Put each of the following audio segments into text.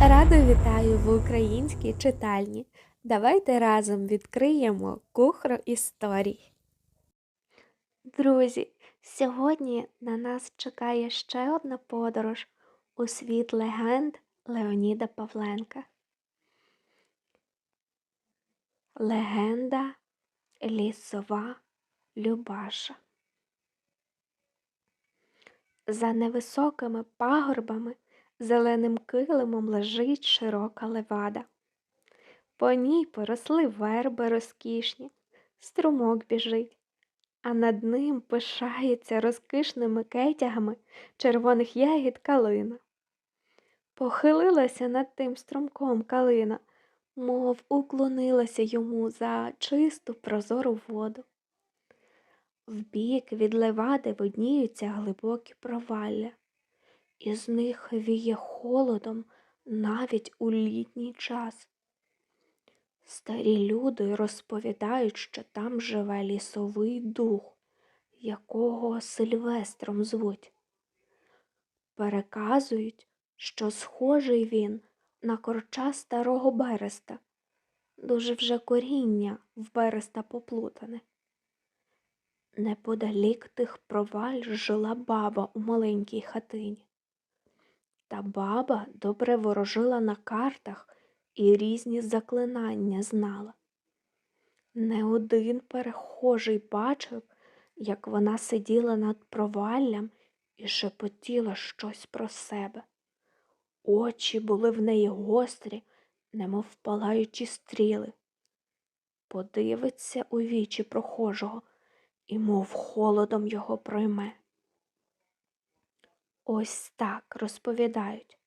Радо вітаю в українській читальні. Давайте разом відкриємо кухру історій. Друзі, сьогодні на нас чекає ще одна подорож у світ легенд Леоніда Павленка. Легенда Лісова Любаша. За невисокими пагорбами зеленим килимом лежить широка левада. По ній поросли верби розкішні, струмок біжить, а над ним пишається розкішними кетягами червоних ягід калина. Похилилася над тим струмком калина, мов уклонилася йому за чисту прозору воду. Вбік від левади видніються глибокі провалля, із них віє холодом навіть у літній час. Старі люди розповідають, що там живе лісовий дух, якого Сильвестром звуть. Переказують, що схожий він на корча старого береста, дуже вже коріння в береста поплутане. Неподалік тих проваль жила баба у маленькій хатині. Та баба добре ворожила на картах і різні заклинання знала. Не один перехожий бачив, як вона сиділа над проваллям і шепотіла щось про себе. Очі були в неї гострі, немов палаючі стріли. Подивиться у вічі прохожого і мов холодом його пройме. Ось так розповідають,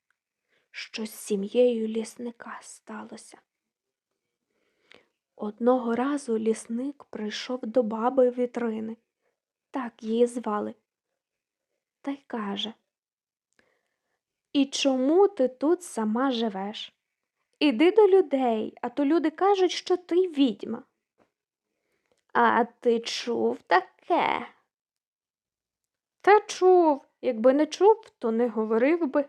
що з сім'єю лісника сталося. Одного разу лісник прийшов до баби вітрини, так її звали, та й каже І чому ти тут сама живеш? Іди до людей, а то люди кажуть, що ти відьма. А ти чув таке? Та чув, якби не чув, то не говорив би.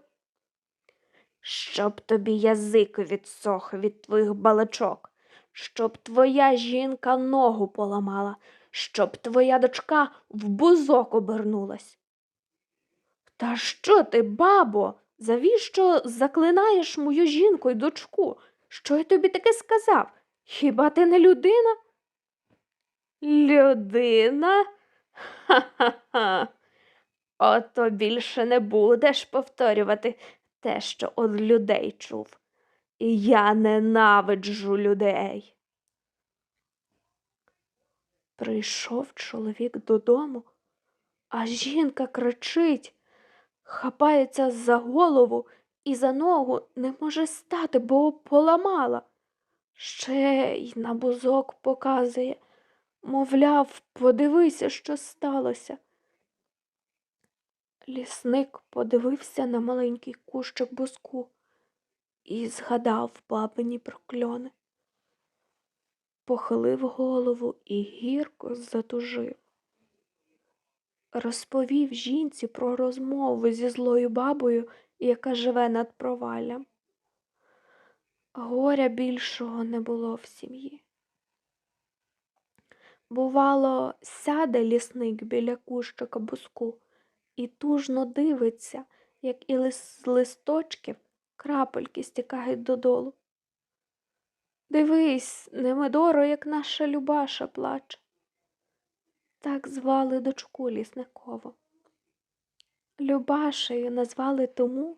Щоб тобі язик відсох від твоїх балачок, щоб твоя жінка ногу поламала, щоб твоя дочка в бузок обернулась. Та що ти, бабо, завіщо заклинаєш мою жінку й дочку? Що я тобі таке сказав? Хіба ти не людина? Людина? Ха-ха-ха. Ото більше не будеш повторювати те, що од людей чув. І я ненавиджу людей. Прийшов чоловік додому, а жінка кричить, хапається за голову і за ногу не може стати, бо поламала. Ще й на бузок показує, мовляв, подивися, що сталося. Лісник подивився на маленький кущик буску і згадав бабині прокльони. Похилив голову і гірко затужив. Розповів жінці про розмову зі злою бабою, яка живе над проваллям. Горя більшого не було в сім'ї. Бувало, сяде лісник біля кущика буску і тужно дивиться, як і з листочків крапельки стікають додолу. Дивись, Немедоро, як наша Любаша плаче. Так звали дочку лісникову. Любашею назвали тому,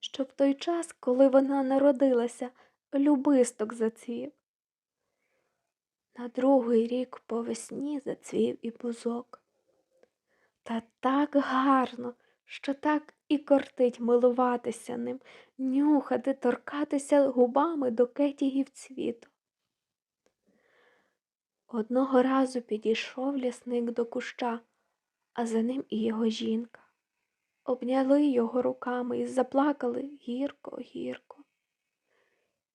що в той час, коли вона народилася, любисток зацвів. На другий рік по весні зацвів і бузок. Та так гарно, що так і кортить милуватися ним, нюхати, торкатися губами до кетігів цвіту. Одного разу підійшов лісник до куща, а за ним і його жінка. Обняли його руками і заплакали гірко, гірко.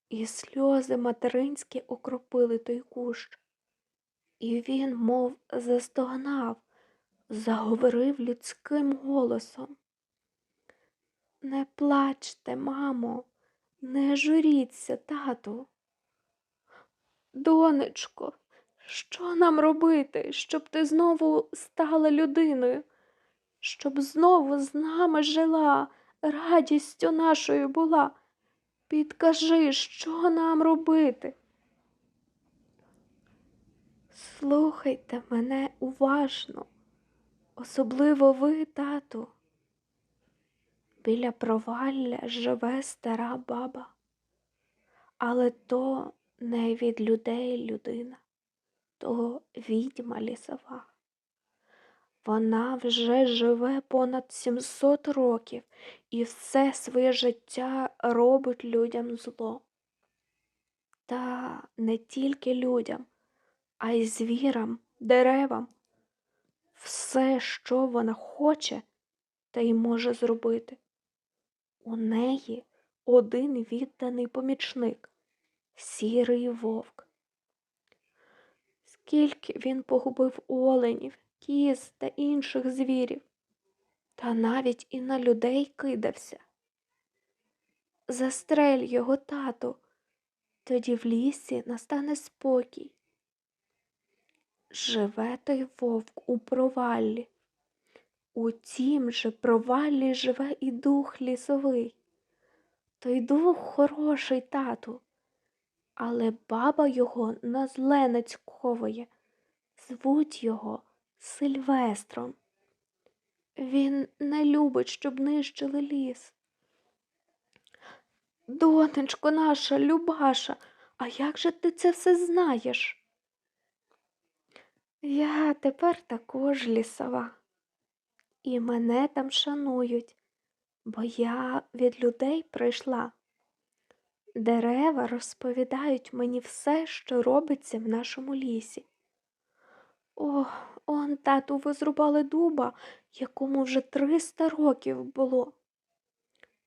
І сльози материнські окропили той кущ. І він, мов застогнав, заговорив людським голосом. Не плачте, мамо, Не журіться, тату. Донечко, що нам робити, щоб ти знову стала людиною, щоб знову з нами жила, радістю нашою була? Підкажи, що нам робити? Слухайте мене уважно, особливо ви, тату. Біля провалля живе стара баба, але то не від людей людина, то відьма лісова. Вона вже живе понад 700 років і все своє життя робить людям зло. Та не тільки людям, а й звірам, деревам. Все, що вона хоче, та й може зробити. У неї один відданий помічник сірий вовк. Скільки він погубив оленів, кіз та інших звірів, та навіть і на людей кидався. Застрель його тату, тоді в лісі настане спокій. Живе той вовк у проваллі. У тім же проваллі живе і дух лісовий. Той дух хороший тату, але баба його на зле нацьковує, звуть його Сильвестром. Він не любить, щоб нищили ліс. Донечко наша, Любаша, а як же ти це все знаєш? Я тепер також лісова, і мене там шанують, бо я від людей прийшла. Дерева розповідають мені все, що робиться в нашому лісі. О, он, тату, ви зрубали дуба, якому вже триста років було.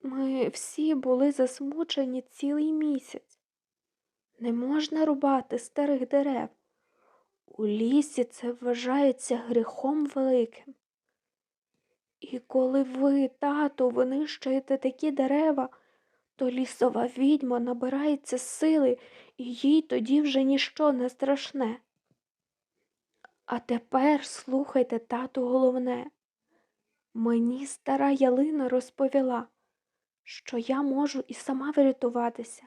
Ми всі були засмучені цілий місяць. Не можна рубати старих дерев. У лісі це вважається гріхом великим. І коли ви, тату, винищуєте такі дерева, то лісова відьма набирається сили, і їй тоді вже ніщо не страшне. А тепер слухайте, тату, головне. Мені стара ялина розповіла, що я можу і сама врятуватися,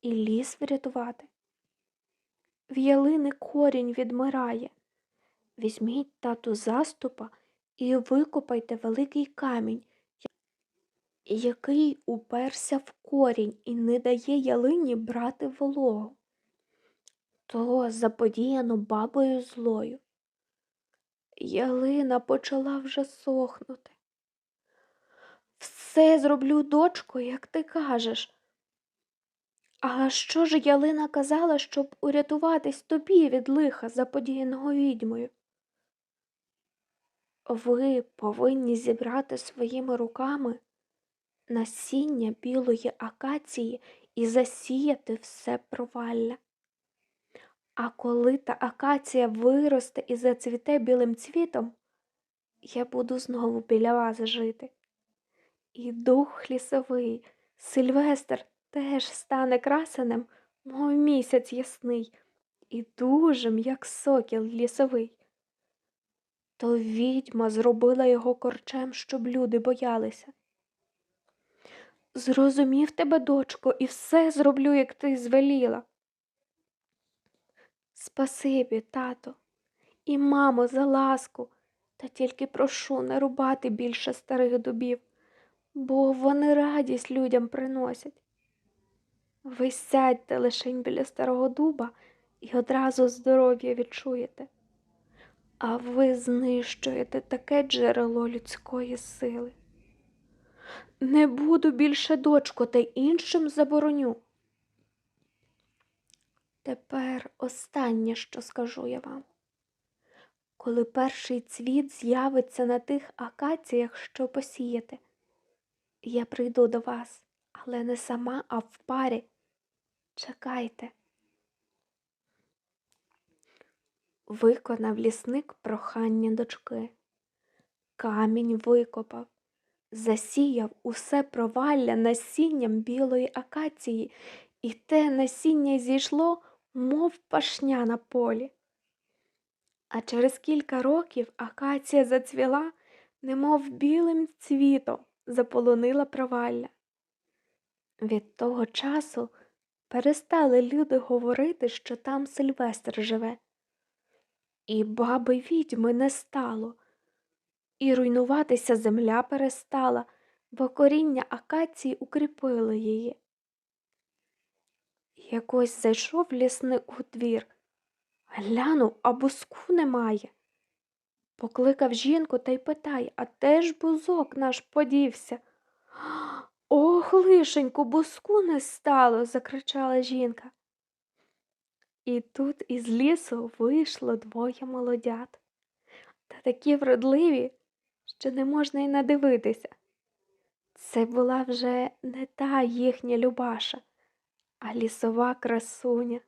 і ліс врятувати. В ялини корінь відмирає. Візьміть тату заступа і викопайте великий камінь, який уперся в корінь і не дає ялині брати вологу. То заподіяно бабою злою. Ялина почала вже сохнути. Все зроблю, дочко, як ти кажеш. А що ж Ялина казала, щоб урятуватись тобі від лиха, заподіяного відьмою? Ви повинні зібрати своїми руками насіння білої акації і засіяти все провалля. А коли та акація виросте і зацвіте білим цвітом, я буду знову біля вас жити. І дух лісовий, Сильвестр теж стане красенем, мов місяць ясний, і дужим, як сокіл лісовий. То відьма зробила його корчем, щоб люди боялися. Зрозумів тебе, дочко, і все зроблю, як ти звеліла. Спасибі, тато, і мамо, за ласку, та тільки прошу не рубати більше старих дубів, бо вони радість людям приносять. Ви сядьте лишень біля старого дуба і одразу здоров'я відчуєте, а ви знищуєте таке джерело людської сили. Не буду більше дочко, та й іншим забороню. Тепер останнє, що скажу я вам. Коли перший цвіт з'явиться на тих акаціях, що посіяти, я прийду до вас, але не сама, а в парі. Чекайте. Виконав лісник прохання дочки. Камінь викопав, засіяв усе провалля насінням білої акації, і те насіння зійшло, мов пашня на полі. А через кілька років акація зацвіла, немов білим цвітом заполонила провалля. Від того часу перестали люди говорити, що там Сильвестр живе. І баби відьми не стало, і руйнуватися земля перестала, бо коріння акації укріпило її. Якось зайшов лісник у двір, глянув, а буску немає. Покликав жінку та й питає, а де ж бузок наш подівся? Ох, лишеньку, буску не стало, закричала жінка. І тут із лісу вийшло двоє молодят, та такі вродливі, що не можна й надивитися. Це була вже не та їхня Любаша, а лісова красуня.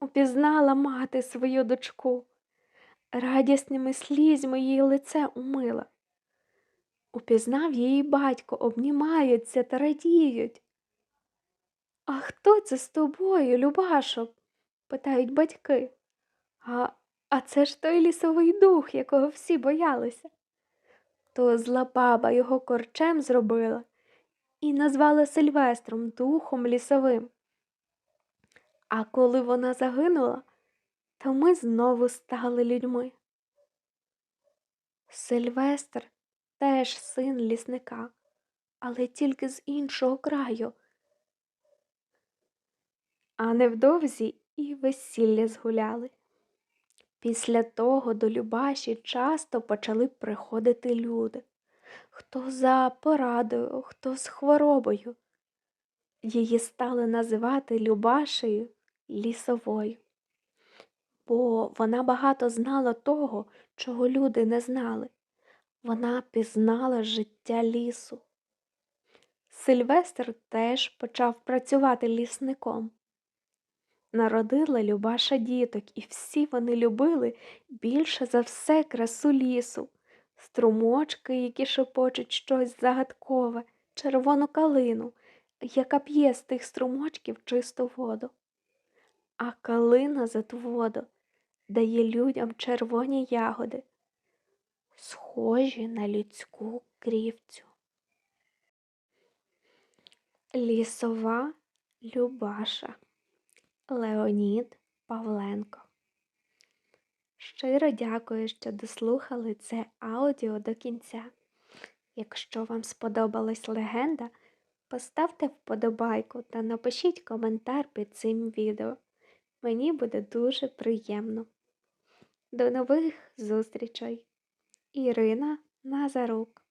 Упізнала мати свою дочку, радісними слізьми її лице умила. Упізнав її батько, обнімаються та радіють. А хто це з тобою, Любашо? питають батьки. А, а це ж той лісовий дух, якого всі боялися. То зла баба його корчем зробила і назвала Сильвестром духом лісовим. А коли вона загинула, то ми знову стали людьми. Сильвестр теж син лісника, але тільки з іншого краю. А невдовзі і весілля згуляли. Після того до Любаші часто почали приходити люди, хто за порадою, хто з хворобою. Її стали називати Любашею лісовою, бо вона багато знала того, чого люди не знали. Вона пізнала життя лісу. Сильвестр теж почав працювати лісником. Народила Любаша діток, і всі вони любили більше за все красу лісу, струмочки, які шепочуть щось загадкове, червону калину, яка п'є з тих струмочків чисту воду. А калина за ту воду дає людям червоні ягоди, схожі на людську крівцю. Лісова Любаша Леонід Павленко. Щиро дякую, що дослухали це аудіо до кінця. Якщо вам сподобалась легенда, поставте вподобайку та напишіть коментар під цим відео. Мені буде дуже приємно. До нових зустрічей! Ірина Назарук